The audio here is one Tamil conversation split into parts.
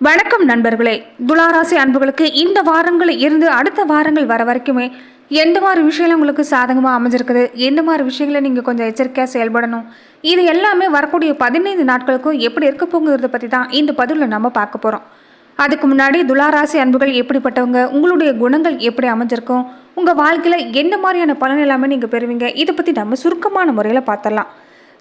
வணக்கம் நண்பர்களே. துளாராசி அன்புகளுக்கு இந்த வாரங்களில் இருந்து அடுத்த வாரங்கள் வர வரைக்குமே எந்த மாதிரி விஷயங்கள் உங்களுக்கு சாதகமாக அமைஞ்சிருக்குது? எந்த மாதிரி விஷயங்களை நீங்கள் கொஞ்சம் எச்சரிக்கையாக செயல்படணும்? இது எல்லாமே வரக்கூடிய பதினைந்து நாட்களுக்கும் எப்படி இருக்க போங்கிறத பற்றி தான் இந்த பதிவில் நம்ம பார்க்க போகிறோம் அதுக்கு முன்னாடி துளாராசி அன்புகள் எப்படிப்பட்டவங்க? உங்களுடைய குணங்கள் எப்படி அமைஞ்சிருக்கும்? உங்கள் வாழ்க்கையில் எந்த மாதிரியான பலன் எல்லாமே நீங்கள் பெறுவீங்க? இதை பற்றி நம்ம சுருக்கமான முறையில் பார்த்துடலாம்.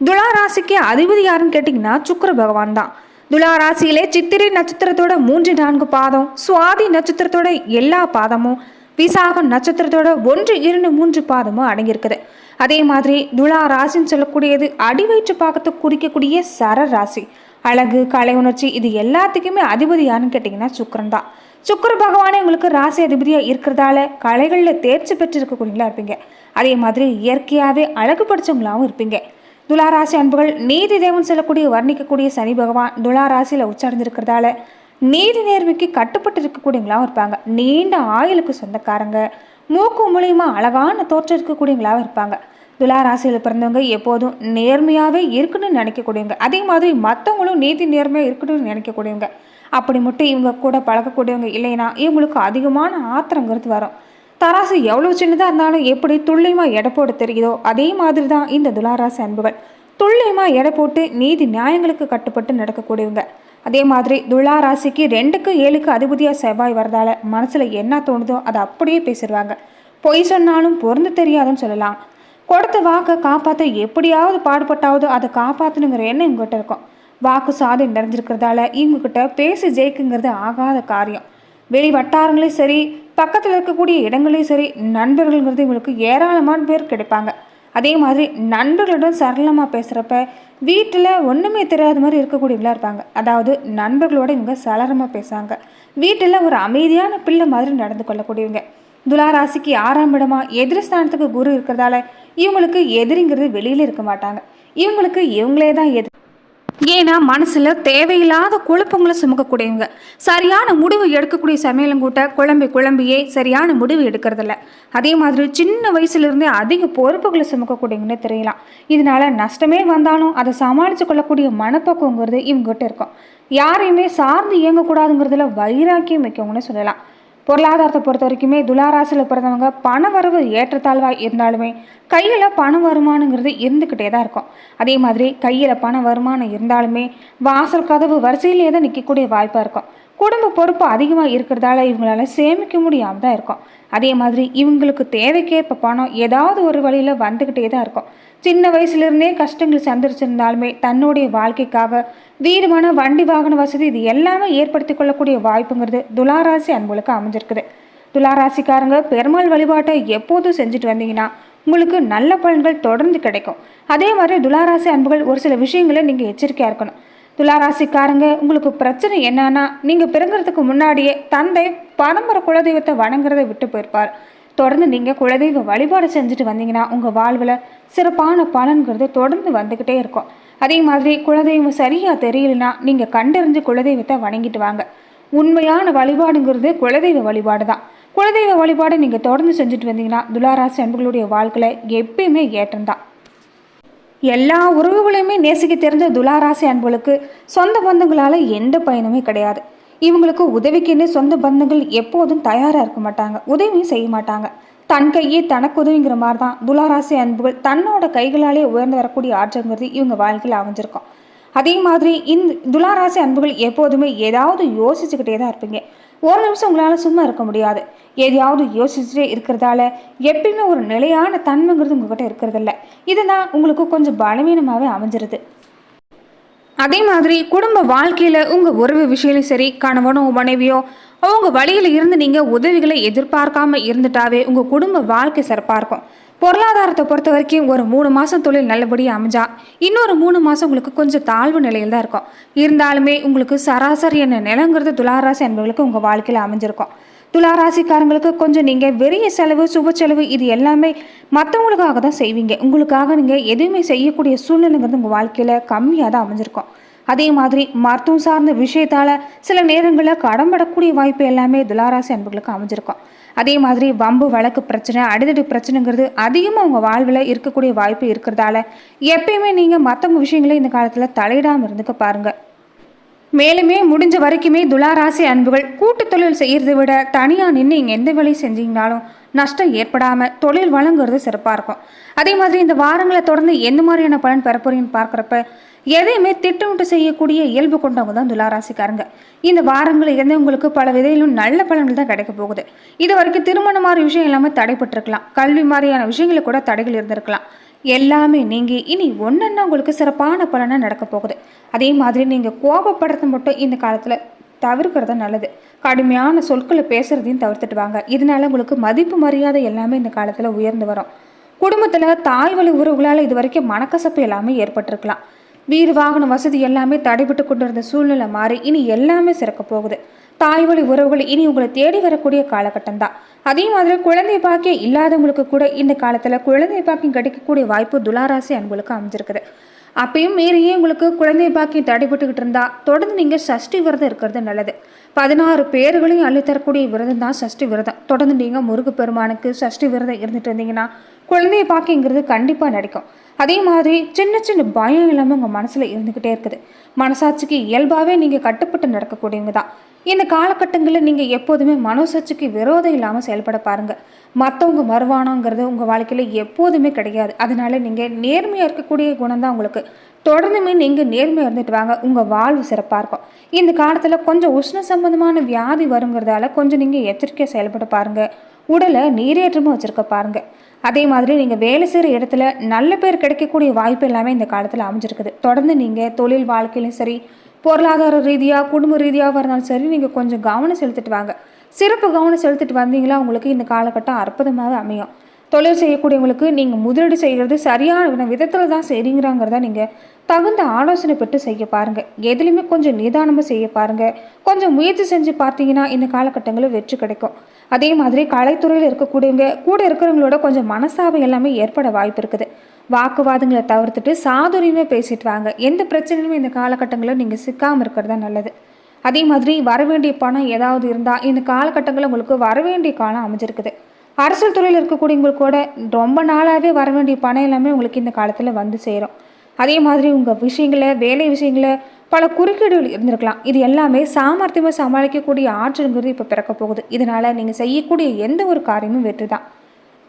துளாராசிக்கு அதிபதி யாருன்னு கேட்டிங்கன்னா சுக்கர பகவான் தான். துலா ராசியிலே சித்திரை நட்சத்திரத்தோட மூன்று நான்கு பாதம் சுவாதி நட்சத்திரத்தோட எல்லா பாதமும் விசாகம் நட்சத்திரத்தோட ஒன்று இரண்டு மூன்று பாதமும் அடங்கியிருக்குது. அதே மாதிரி துலா ராசின்னு சொல்லக்கூடியது அடிவயிற்று பாகத்தை குறிக்கக்கூடிய சர ராசி. அழகு கலை உணர்ச்சி இது எல்லாத்துக்குமே அதிபதியான்னு கேட்டிங்கன்னா சுக்கரன் தான். சுக்கர பகவானே உங்களுக்கு ராசி அதிபதியாக இருக்கிறதால கலைகளில் தேர்ச்சி பெற்று இருக்கக்கூடியங்களா இருப்பீங்க. அதே மாதிரி இயற்கையாகவே அழகு படித்தவங்களாகவும் இருப்பீங்க. துளாராசி அன்புகள் நீதி தேவன் செல்லக்கூடிய வர்ணிக்கக்கூடிய சனி பகவான் துளாராசியில் உச்சார்ந்திருக்கிறதால நீதி நேர்மைக்கு கட்டுப்பட்டு இருக்கக்கூடியவங்களாகவும் இருப்பாங்க. நீண்ட ஆயுளுக்கு சொந்தக்காரங்க. மூக்கு மூலியமா அழகான தோற்றம் இருக்கக்கூடியவங்களாகவும் இருப்பாங்க. துளாராசியில் பிறந்தவங்க எப்போதும் நேர்மையாகவே இருக்கணும்னு நினைக்கக்கூடியவங்க. அதே மாதிரி மற்றவங்களும் நீதி நேர்மையாக இருக்கணும்னு நினைக்கக்கூடியவங்க. அப்படி மட்டும் இவங்க கூட பழகக்கூடியவங்க இல்லைன்னா இவங்களுக்கு அதிகமான ஆத்திரங்கிறது வரும். தராசு எவ்வளோ சின்னதாக இருந்தாலும் எப்படி துல்லியமாக எடை போட தெரியுதோ அதே மாதிரி தான் இந்த துளாராசி அன்புகள். துல்லியமாக எடை போட்டு நீதி நியாயங்களுக்கு கட்டுப்பட்டு நடக்கக்கூடியவங்க. அதே மாதிரி துலா ராசிக்கு ரெண்டுக்கு ஏழுக்கு அதிபதியாக செவ்வாய் வரதால மனசில் என்ன தோணுதோ அதை அப்படியே பேசிடுவாங்க. பொய் சொன்னாலும் பொருந்து தெரியாதுன்னு சொல்லலாம். கொடுத்த வாக்கை காப்பாற்ற எப்படியாவது பாடுபட்டாவது அதை காப்பாற்றணுங்கிற எண்ணம் இவங்ககிட்ட இருக்கும். வாக்கு சாதி நிறைஞ்சிருக்கிறதால இவங்ககிட்ட பேசி ஜெயிக்குங்கிறது ஆகாத காரியம். வெளி வட்டாரங்களையும் சரி பக்கத்தில் இருக்கக்கூடிய இடங்களையும் சரி நண்பர்கள்ங்கிறது இவங்களுக்கு ஏராளமான பேர் கிடைப்பாங்க. அதே மாதிரி நண்பர்களுடன் சரளமாக பேசுகிறப்ப வீட்டில் ஒன்றுமே தெரியாத மாதிரி இருக்கக்கூடியவங்களாக இருப்பாங்க. அதாவது நண்பர்களோட இவங்க சலரமாக பேசுவாங்க. வீட்டில் ஒரு அமைதியான பிள்ளை மாதிரி நடந்து கொள்ளக்கூடியவங்க. துலாராசிக்கு ஆறாம் இடமா எதிர்ஸ்தானத்துக்கு குரு இருக்கிறதால இவங்களுக்கு எதிரிங்கிறது வெளியில் இருக்க மாட்டாங்க. இவங்களுக்கு இவங்களே தான் எதிர் ஏன்னா மனசில் தேவையில்லாத குழப்பங்களை சுமக்கக்கூடியவங்க. சரியான முடிவு எடுக்கக்கூடிய சமையலும் கூட்ட குழம்பி குழம்பியே சரியான முடிவு எடுக்கிறதில்ல. அதே மாதிரி சின்ன வயசுலேருந்தே அதிக பொறுப்புகளை சுமக்கக்கூடியவங்கன்னு தெரியலாம். இதனால நஷ்டமே வந்தாலும் அதை சமாளித்து கொள்ளக்கூடிய மனப்பக்குவங்கிறது இவங்ககிட்ட இருக்கும். யாரையுமே சார்ந்து இயங்கக்கூடாதுங்கிறதுல வைராக்கியம் வைக்கவங்கன்னு சொல்லலாம். பொருளாதாரத்தை பொறுத்த வரைக்குமே துளாராசியில் பிறந்தவங்க பண வரவு ஏற்றத்தாழ்வாக இருந்தாலுமே கையில் பண வருமானங்கிறது இருந்துக்கிட்டே தான் இருக்கும். அதே மாதிரி கையில் பண வருமானம் இருந்தாலுமே வாசல் கதவு வரிசையிலே தான் நிற்கக்கூடிய வாய்ப்பாக இருக்கும். குடும்ப பொறுப்பு அதிகமாக இருக்கிறதால இவங்களால சேமிக்க முடியாமல் தான் இருக்கும். அதே மாதிரி இவங்களுக்கு தேவைக்கேற்ப பணம் ஏதாவது ஒரு வழியில் வந்துக்கிட்டே தான் இருக்கும். சின்ன வயசுலேருந்தே கஷ்டங்கள் சந்திரிச்சிருந்தாலுமே தன்னுடைய வாழ்க்கைக்காக வீடு மன வண்டி வாகன வசதி இது எல்லாமே ஏற்படுத்தி கொள்ளக்கூடிய வாய்ப்புங்கிறது துளாராசி அன்புகளுக்கு அமைஞ்சிருக்குது. துளாராசிக்காரங்க பெருமாள் வழிபாட்டை எப்போதும் செஞ்சுட்டு வந்தீங்கன்னா உங்களுக்கு நல்ல பலன்கள் தொடர்ந்து கிடைக்கும். அதே மாதிரி துளாராசி அன்புகள் ஒரு சில விஷயங்களை நீங்கள் எச்சரிக்கையாக இருக்கணும். துளாராசிக்காரங்க உங்களுக்கு பிரச்சனை என்னன்னா நீங்கள் பிறங்கிறதுக்கு முன்னாடியே தந்தை பரம்பரை குலதெய்வத்தை வணங்குறதை விட்டு போயிருப்பார். தொடர்ந்து நீங்கள் குலதெய்வ வழிபாடு செஞ்சுட்டு வந்தீங்கன்னா உங்கள் வாழ்வில் சிறப்பான பலன்கிறது தொடர்ந்து வந்துக்கிட்டே இருக்கும். அதே மாதிரி குலதெய்வம் சரியாக தெரியலனா நீங்கள் கண்டறிஞ்சு குலதெய்வத்தை வணங்கிட்டு வாங்க. உண்மையான வழிபாடுங்கிறது குலதெய்வ வழிபாடு தான். குலதெய்வ வழிபாடு நீங்கள் தொடர்ந்து செஞ்சுட்டு வந்தீங்கன்னா துளாராசி அன்புகளுடைய வாழ்க்கையில் எப்பயுமே ஏற்றம்தான் எல்லா உறவுகளையுமே நேசிக்க தெரிஞ்ச துளாராசி அன்புகளுக்கு சொந்த பந்தங்களால் எந்த பயனுமே கிடையாது. இவங்களுக்கு உதவிக்குன்னு சொந்த பந்தங்கள் எப்போதும் தயாராக இருக்க மாட்டாங்க. உதவியும் செய்ய மாட்டாங்க. தன் கையே தனக்கு உதவிங்கிற மாதிரி தான் துளாராசி அன்புகள் தன்னோட கைகளாலே உயர்ந்து வரக்கூடிய ஆற்றங்கிறது இவங்க வாழ்க்கையில் அமைஞ்சிருக்கும். அதே மாதிரி இந்த துளாராசி அன்புகள் எப்போதுமே ஏதாவது யோசிச்சுக்கிட்டே தான் இருப்பீங்க. ஒரு நிமிஷம் உங்களால் சும்மா இருக்க முடியாது. எதையாவது யோசிச்சுட்டே இருக்கிறதால எப்பயுமே ஒரு நிலையான தன்மைங்கிறது உங்ககிட்ட இருக்கிறதில்ல. இதுதான் உங்களுக்கு கொஞ்சம் பலவீனமாகவே அமைஞ்சிருது. அதே மாதிரி குடும்ப வாழ்க்கையில் உங்கள் உறவு விஷயம் சரி கணவனோ மனைவியோ அவங்க வழியில் இருந்து நீங்கள் உதவிகளை எதிர்பார்க்காம இருந்துட்டாவே உங்கள் குடும்ப வாழ்க்கை சிறப்பாக இருக்கும். பொருளாதாரத்தை பொறுத்த வரைக்கும் ஒரு மூணு மாதம் தொழில் நல்லபடியாக அமைஞ்சா இன்னொரு மூணு மாதம் உங்களுக்கு கொஞ்சம் தாழ்வு நிலையில் தான் இருக்கும். இருந்தாலுமே உங்களுக்கு சராசரி என்ன நிலங்கிறது துளாராசி என்பவர்களுக்கு உங்கள் வாழ்க்கையில் அமைஞ்சிருக்கும். துளாராசிக்காரங்களுக்கு கொஞ்சம் நீங்கள் வெறிய செலவு சுப செலவு இது எல்லாமே மற்றவங்களுக்காக தான் செய்வீங்க. உங்களுக்காக நீங்கள் எதுவுமே செய்யக்கூடிய சூழ்நிலைங்கிறது உங்கள் வாழ்க்கையில் கம்மியாக தான் அமைஞ்சிருக்கும். அதே மாதிரி மருத்துவம் சார்ந்த விஷயத்தால் சில நேரங்களில் கடம்படக்கூடிய வாய்ப்பு எல்லாமே துளாராசி அன்புகளுக்கு அமைஞ்சிருக்கும். அதே மாதிரி வம்பு வழக்கு பிரச்சனை அடிதடி பிரச்சனைங்கிறது அதிகமாக உங்கள் வாழ்வில் இருக்கக்கூடிய வாய்ப்பு இருக்கிறதால எப்பயுமே நீங்கள் மற்றவங்க விஷயங்களை இந்த காலத்தில் தலையிடாமல் இருந்துக்க பாருங்கள் மேலுமே முடிஞ்ச வரைக்குமே துளாராசி அன்புகள் கூட்டு தொழில் செய்கிறதை விட தனியாக நின்று இங்கே எந்த வேலையும் செஞ்சீங்கனாலும் நஷ்டம் ஏற்படாமல் தொழில் வழங்குறது சிறப்பாக இருக்கும். அதே மாதிரி இந்த வாரங்களை தொடர்ந்து எந்த மாதிரியான பலன் பெற போறீங்கன்னு பார்க்குறப்ப எதையுமே திட்டமிட்டு செய்யக்கூடிய இயல்பு கொண்டவங்க தான் துளாராசிக்காரங்க. இந்த வாரங்களில் இருந்து உங்களுக்கு பல விதையிலும் நல்ல பலன்கள் தான் கிடைக்க போகுது. இது வரைக்கும் திருமணம் மாதிரி விஷயம் எல்லாமே தடைப்பட்டிருக்கலாம். கல்வி மாதிரியான விஷயங்களுக்கு கூட தடைகள் இருந்திருக்கலாம். எல்லாமே நீங்கள் இனி ஒன்றுன்னா உங்களுக்கு சிறப்பான பலனாக நடக்க போகுது. அதே மாதிரி நீங்கள் கோபப்படுறது மட்டும் இந்த காலத்தில் தவிர்க்கிறது நல்லது. கடுமையான சொற்களை பேசுகிறதையும் தவிர்த்துட்டு வாங்க. இதனால உங்களுக்கு மதிப்பு மரியாதை எல்லாமே இந்த காலத்தில் உயர்ந்து வரும். குடும்பத்தில் தாய் வழி உறவுகளால் இது வரைக்கும் மனக்கசப்பு எல்லாமே ஏற்பட்டிருக்கலாம். வீடு வாகன வசதி எல்லாமே தடைபட்டு கொண்டிருந்த சூழ்நிலை மாறி இனி எல்லாமே சிறக்க போகுது. தாய் வழி உறவுகள் இனி உங்களை தேடி வரக்கூடிய காலகட்டம் தான். அதே மாதிரி குழந்தை பாக்கியம் இல்லாதவங்களுக்கு கூட இந்த காலத்தில் குழந்தை பாக்கியம் கிடைக்கக்கூடிய வாய்ப்பு துளாராசி அன்புகளுக்கு அமைஞ்சிருக்குது. அப்பயும் மீறியே உங்களுக்கு குழந்தை பாக்கியம் தடைபட்டுக்கிட்டு இருந்தா தொடர்ந்து நீங்கள் சஷ்டி விரதம் இருக்கிறது நல்லது. பதினாறு பேர்களையும் அள்ளித்தரக்கூடிய விரதம் தான் சஷ்டி விரதம். தொடர்ந்து நீங்கள் முருகப்பெருமானுக்கு சஷ்டி விரதம் இருந்துட்டு இருந்தீங்கன்னா குழந்தை பாக்கியங்கிறது கண்டிப்பாக நடக்கும். அதே மாதிரி சின்ன சின்ன பயம் இல்லாமல் உங்கள் மனசில் இருந்துக்கிட்டே இருக்குது. மனசாட்சிக்கு இயல்பாகவே நீங்கள் கட்டுப்பட்டு நடக்கக்கூடியவங்க தான். இந்த காலகட்டங்களில் நீங்கள் எப்போதுமே மனசாட்சிக்கு விரோதம் இல்லாமல் செயல்பட பாருங்கள் மற்றவங்க வருமானங்கிறது உங்கள் வாழ்க்கையில் எப்போதுமே கிடையாது. அதனால நீங்கள் நேர்மையாக இருக்கக்கூடிய குணம் தான் உங்களுக்கு. தொடர்ந்துமே நீங்கள் நேர்மையாக இருந்துட்டு வாங்க. உங்கள் வாழ்வு சிறப்பாக இருக்கும். இந்த காலத்தில் கொஞ்சம் உஷ்ண சம்பந்தமான வியாதி வருங்கிறதால கொஞ்சம் நீங்கள் எச்சரிக்கையாக செயல்பட பாருங்கள் உடலை நீரேற்றமாக வச்சுருக்க பாருங்கள் அதே மாதிரி நீங்கள் வேலை செய்கிற இடத்துல நல்ல பேர் கிடைக்கக்கூடிய வாய்ப்பு எல்லாமே இந்த காலத்தில் அமைஞ்சிருக்குது. தொடர்ந்து நீங்கள் தொழில் வாழ்க்கையிலும் சரி பொருளாதார ரீதியாக குடும்ப ரீதியாக இருந்தாலும் சரி நீங்கள் கொஞ்சம் கவனம் செலுத்திட்டு வாங்க. சிறப்பு கவனம் செலுத்திட்டு வந்தீங்களா? உங்களுக்கு இந்த காலகட்டம் அற்புதமாக அமையும். தொழில் செய்யக்கூடியவங்களுக்கு நீங்கள் முதலீடு செய்கிறது சரியான விதத்தில் தான் செய்கிறீங்கிறாங்கிறத நீங்கள் தகுந்த ஆலோசனை பெற்று செய்ய பாருங்கள் எதுலையுமே கொஞ்சம் நிதானமாக செய்ய பாருங்கள் கொஞ்சம் முயற்சி செஞ்சு பார்த்தீங்கன்னா இந்த காலகட்டங்களில் வெற்றி கிடைக்கும். அதே மாதிரி கலைத்துறையில் இருக்கக்கூடியவங்க கூட இருக்கிறவங்களோட கொஞ்சம் மனசாபம் எல்லாமே ஏற்பட வாய்ப்பு இருக்குது. வாக்குவாதங்களை தவிர்த்துட்டு சாதுரியமே பேசிட்டு வாங்க. எந்த பிரச்சனையுமே இந்த காலகட்டங்களில் நீங்கள் சிக்காமல் இருக்கிறது தான் நல்லது. அதே மாதிரி வரவேண்டிய பணம் ஏதாவது இருந்தால் இந்த காலகட்டங்களில் உங்களுக்கு வரவேண்டிய காலம் அமைஞ்சிருக்குது. அரசியல் துறையில் இருக்கக்கூடியவங்களுக்கு கூட ரொம்ப நாளாகவே வர வேண்டிய பணம் எல்லாமே உங்களுக்கு இந்த காலத்தில் வந்து சேரும். அதே மாதிரி உங்கள் விஷயங்களை வேலை விஷயங்களை பல குறுக்கீடுகள் இருந்திருக்கலாம். இது எல்லாமே சாமர்த்தியமாக சமாளிக்கக்கூடிய ஆற்றல்ங்கிறது இப்போ பிறக்க போகுது. இதனால் நீங்கள் செய்யக்கூடிய எந்த ஒரு காரியமும் வெற்றி தான்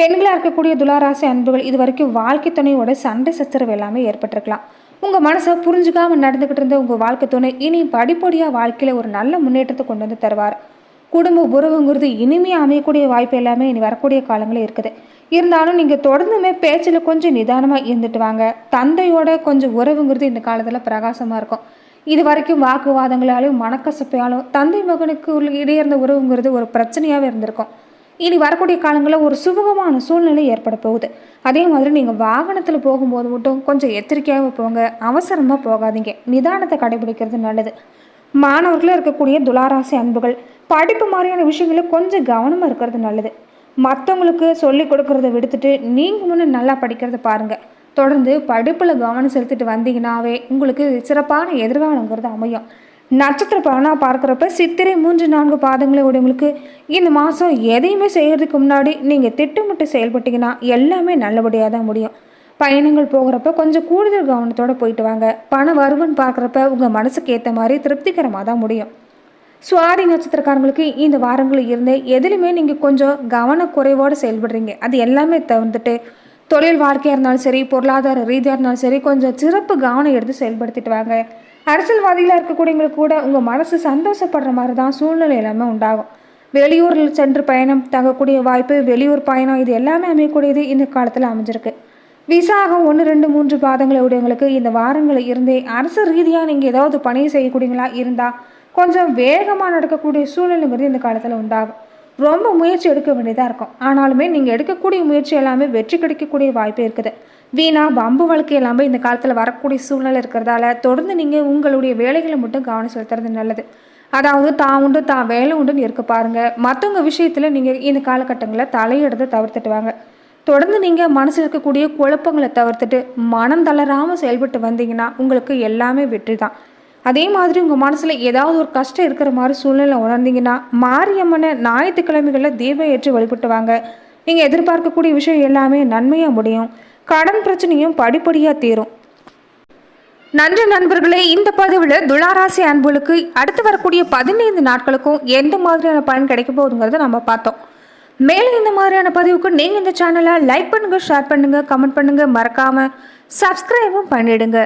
பெண்களாக இருக்கக்கூடிய துளாராசி அன்புகள் இது வரைக்கும் வாழ்க்கை துணையோட சண்டை சச்சரவு எல்லாமே ஏற்பட்டிருக்கலாம். உங்கள் மனசை புரிஞ்சுக்காமல் நடந்துக்கிட்டு இருந்த உங்கள் வாழ்க்கை துணை இனி படிப்படியாக வாழ்க்கையில் ஒரு நல்ல முன்னேற்றத்தை கொண்டு வந்து தருவார். குடும்ப உறவுங்கிறது இனிமையாக அமையக்கூடிய வாய்ப்பு எல்லாமே இனி வரக்கூடிய காலங்களில் இருக்குது. இருந்தாலும் நீங்கள் தொடர்ந்துமே பேச்சில் கொஞ்சம் நிதானமாக இருந்துட்டு வாங்க. தந்தையோட கொஞ்சம் உறவுங்கிறது இந்த காலத்தில் பிரகாசமாக இருக்கும். இது வரைக்கும் வாக்குவாதங்களாலும் மனக்கசப்பையாலும் தந்தை மகனுக்கு இடையே இருந்த உறவுங்கிறது ஒரு பிரச்சனையாகவே இருந்திருக்கும். இனி வரக்கூடிய காலங்களில் ஒரு சுமூகமான சூழ்நிலை ஏற்பட போகுது. அதே மாதிரி நீங்கள் வாகனத்தில் போகும்போது மட்டும் கொஞ்சம் எச்சரிக்கையாக போங்க. அவசரமாக போகாதீங்க. நிதானத்தை கடைபிடிக்கிறது நல்லது. மாணவர்களாக இருக்கக்கூடிய துளாராசி அன்புகள் படிப்பு மாதிரியான விஷயங்கள கொஞ்சம் கவனமாக இருக்கிறது நல்லது. மற்றவங்களுக்கு சொல்லி கொடுக்கறத விடுத்துட்டு நீங்கள் முன்னே நல்லா படிக்கிறத பாருங்கள் தொடர்ந்து படிப்பில் கவனம் செலுத்திட்டு வந்தீங்கன்னாவே உங்களுக்கு சிறப்பான எதிர்காலங்கிறது அமையும். நட்சத்திர பலனாக பார்க்குறப்ப சித்திரை மூன்று நான்கு பாதங்களை உடையவங்களுக்கு இந்த மாதம் எதையுமே செய்கிறதுக்கு முன்னாடி நீங்கள் திட்டமிட்டு செயல்பட்டீங்கன்னா எல்லாமே நல்லபடியாக தான் முடியும். பயணங்கள் போகிறப்ப கொஞ்சம் கூடுதல் கவனத்தோடு போயிட்டு வாங்க. பண வருவன் பார்க்குறப்ப உங்கள் மனசுக்கு ஏற்ற மாதிரி திருப்திகரமாக தான் முடியும். சுவாதி நட்சத்திரக்காரங்களுக்கு இந்த வாரங்களில் இருந்து எதுலையுமே நீங்கள் கொஞ்சம் கவனக்குறைவோடு செயல்படுறீங்க. அது எல்லாமே தவிர்த்துட்டு தொழில் வாழ்க்கையாக இருந்தாலும் சரி பொருளாதார ரீதியாக இருந்தாலும் சரி கொஞ்சம் சிறப்பு கவனம் எடுத்து செயல்படுத்திட்டு வாங்க. அரசியல்வாதிகளாக இருக்கக்கூடியவங்களுக்கு கூட உங்கள் மனசு சந்தோஷப்படுற மாதிரி தான் சூழ்நிலை எல்லாமே உண்டாகும். வெளியூரில் சென்று பயணம் தங்கக்கூடிய வாய்ப்பு வெளியூர் பயணம் இது எல்லாமே அமையக்கூடியது இந்த காலத்தில் அமைஞ்சிருக்கு. விசாகம் ஒன்று ரெண்டு மூன்று பாதங்களை உடையவங்களுக்கு இந்த வாரங்களில் இருந்தே அரசு ரீதியாக நீங்கள் ஏதாவது பணி செய்யக்கூடியங்களா இருந்தால் கொஞ்சம் வேகமாக நடக்கக்கூடிய சூழ்நிலைங்கிறது இந்த காலத்தில் உண்டாகும். ரொம்ப முயற்சி எடுக்க வேண்டியதாக இருக்கும். ஆனாலுமே நீங்கள் எடுக்கக்கூடிய முயற்சி எல்லாமே வெற்றி கிடைக்கக்கூடிய வாய்ப்பு இருக்குது. வீணா பம்பு வழக்கு எல்லாமே இந்த காலத்தில் வரக்கூடிய சூழ்நிலை இருக்கிறதால தொடர்ந்து நீங்கள் உங்களுடைய வேலைகளை மட்டும் கவனம் செலுத்துறது நல்லது. அதாவது தான் உண்டு தான் வேலை உண்டுன்னு இருக்க பாருங்கள் மற்றவங்க விஷயத்தில் நீங்கள் இந்த காலகட்டங்களில் தலையிடுறதை தவிர்த்துட்டு வாங்க தொடர்ந்து நீங்கள் மனசில் இருக்கக்கூடிய குழப்பங்களை தவிர்த்துட்டு மனம் தளராமல் செயல்பட்டு வந்தீங்கன்னா உங்களுக்கு எல்லாமே வெற்றி தான் அதே மாதிரி உங்கள் மனசில் ஏதாவது ஒரு கஷ்டம் இருக்கிற மாதிரி சூழ்நிலை உணர்ந்தீங்கன்னா மாரியம்மனை ஞாயிற்றுக்கிழமைகளில் தீபம் ஏற்றி வழிபட்டுவாங்க. நீங்கள் எதிர்பார்க்கக்கூடிய விஷயம் எல்லாமே நன்மையாக முடியும். கடன் பிரச்சனையும் படிப்படியாக தீரும். நன்றி நண்பர்களே இந்த பதிவில் துளாராசி அன்புகளுக்கு அடுத்து வரக்கூடிய பதினைந்து நாட்களுக்கும் எந்த மாதிரியான பலன் கிடைக்க போகுதுங்கிறத நம்ம பார்த்தோம். மேலும் இந்த மாதிரியான பதிவுக்கு நீங்கள் இந்த சேனலை லைக் பண்ணுங்கள் ஷேர் பண்ணுங்கள் கமெண்ட் பண்ணுங்கள் மறக்காமல் சப்ஸ்கிரைபும் பண்ணிடுங்க